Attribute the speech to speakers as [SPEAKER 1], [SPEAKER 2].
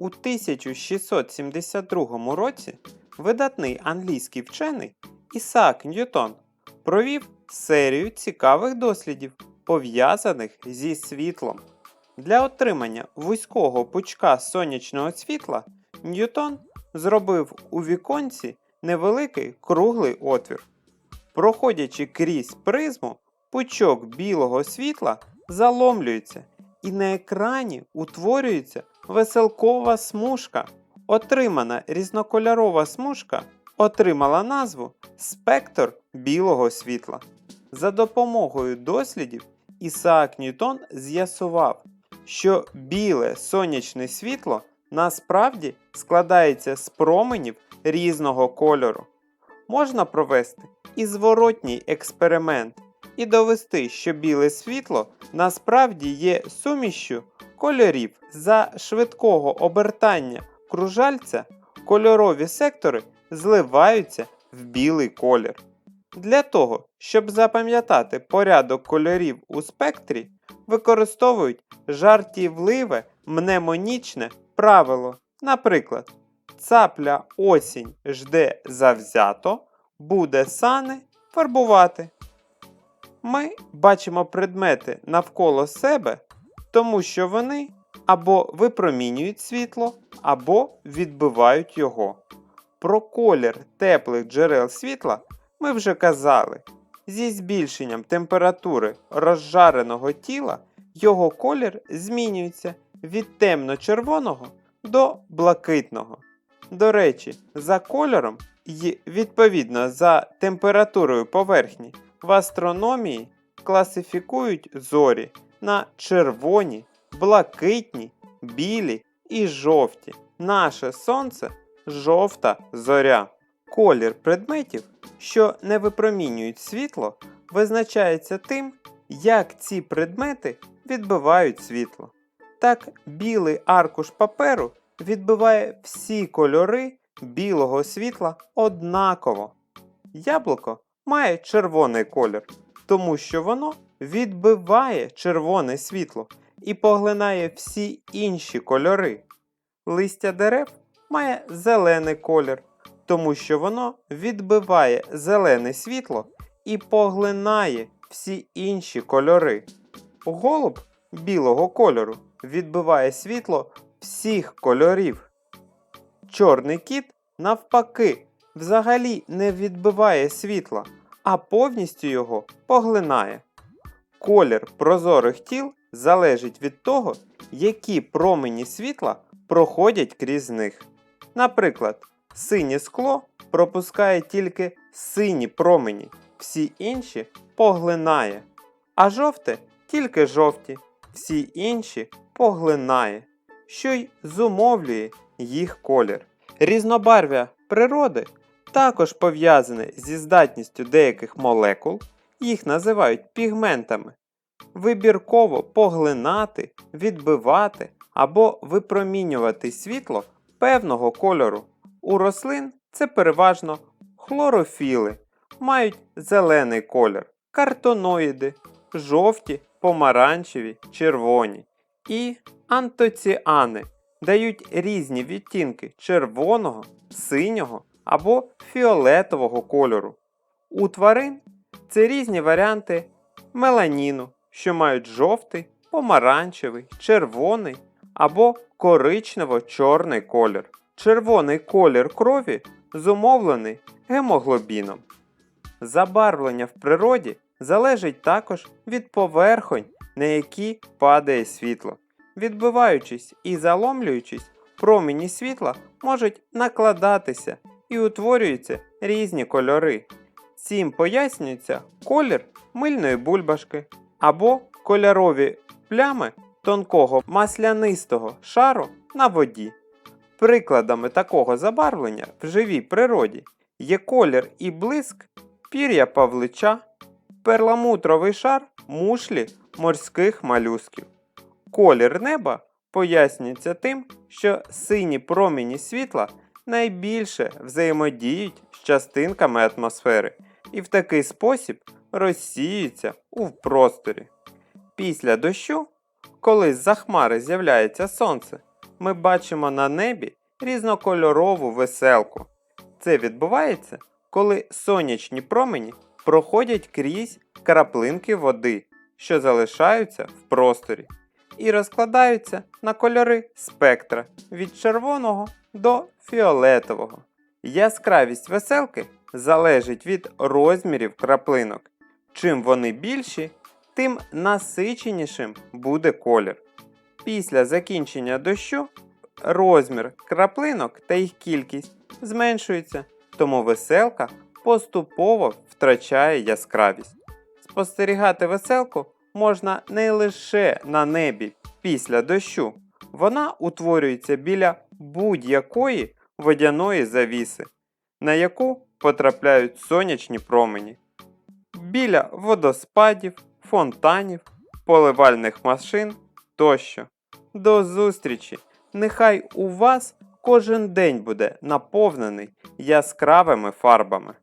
[SPEAKER 1] У 1672 році видатний англійський вчений Ісаак Ньютон провів серію цікавих дослідів, пов'язаних зі світлом. Для отримання вузького пучка сонячного світла Ньютон зробив у віконці невеликий круглий отвір. Проходячи крізь призму, пучок білого світла заломлюється, і на екрані утворюється веселкова смужка. Отримана різнокольорова смужка отримала назву спектр білого світла. За допомогою дослідів Ісаак Ньютон з'ясував, що біле сонячне світло насправді складається з променів різного кольору. Можна провести і зворотній експеримент і довести, що біле світло насправді є сумішчю кольорів за швидкого обертання кружальця, кольорові сектори зливаються в білий колір. Для того, щоб запам'ятати порядок кольорів у спектрі, використовують жартівливе мнемонічне правило. Наприклад, цапля осінь жде завзято, буде сани фарбувати. Ми бачимо предмети навколо себе, тому що вони або випромінюють світло, або відбивають його. Про колір теплих джерел світла ми вже казали. Зі збільшенням температури розжареного тіла його колір змінюється від темно-червоного до блакитного. До речі, за кольором і відповідно за температурою поверхні в астрономії класифікують зорі на червоні, блакитні, білі і жовті. Наше сонце жовта зоря. Колір предметів, що не випромінюють світло, визначається тим, як ці предмети відбивають світло. Так, білий аркуш паперу відбиває всі кольори білого світла однаково. Яблуко має червоний колір, тому що воно відбиває червоне світло і поглинає всі інші кольори. Листя дерев має зелений колір, тому що воно відбиває зелене світло і поглинає всі інші кольори. Голуб білого кольору відбиває світло всіх кольорів. Чорний кіт, навпаки, взагалі не відбиває світла, а повністю його поглинає. Колір прозорих тіл залежить від того, які промені світла проходять крізь них. Наприклад, синє скло пропускає тільки сині промені, всі інші поглинає, а жовте тільки жовті, всі інші поглинає, що й зумовлює їх колір. Різнобарв'я природи також пов'язане зі здатністю деяких молекул, їх називають пігментами, вибірково поглинати, відбивати або випромінювати світло певного кольору. У рослин це переважно хлорофіли, мають зелений колір, картоноїди, жовті, помаранчеві, червоні і антоціани дають різні відтінки червоного, синього або фіолетового кольору. У тварин це різні варіанти меланіну, що мають жовтий, помаранчевий, червоний або коричнево-чорний колір. Червоний колір крові зумовлений гемоглобіном. Забарвлення в природі залежить також від поверхонь, на які падає світло. Відбиваючись і заломлюючись, промені світла можуть накладатися і утворюються різні кольори. Цим пояснюється колір мильної бульбашки або кольорові плями тонкого маслянистого шару на воді. Прикладами такого забарвлення в живій природі є колір і блиск пір'я павлича, перламутровий шар мушлі морських малюсків. Колір неба пояснюється тим, що сині промені світла найбільше взаємодіють з частинками атмосфери і в такий спосіб розсіюються у просторі. Після дощу, коли з-за хмари з'являється сонце, ми бачимо на небі різнокольорову веселку. Це відбувається, коли сонячні промені проходять крізь краплинки води, що залишаються в просторі, і розкладаються на кольори спектра від червоного до фіолетового. Яскравість веселки залежить від розмірів краплинок. Чим вони більші, тим насиченішим буде колір. Після закінчення дощу розмір краплинок та їх кількість зменшується, тому веселка поступово втрачає яскравість. Спостерігати веселку можна не лише на небі після дощу, вона утворюється біля будь-якої водяної завіси, на яку потрапляють сонячні промені, біля водоспадів, фонтанів, поливальних машин тощо. До зустрічі! Нехай у вас кожен день буде наповнений яскравими фарбами.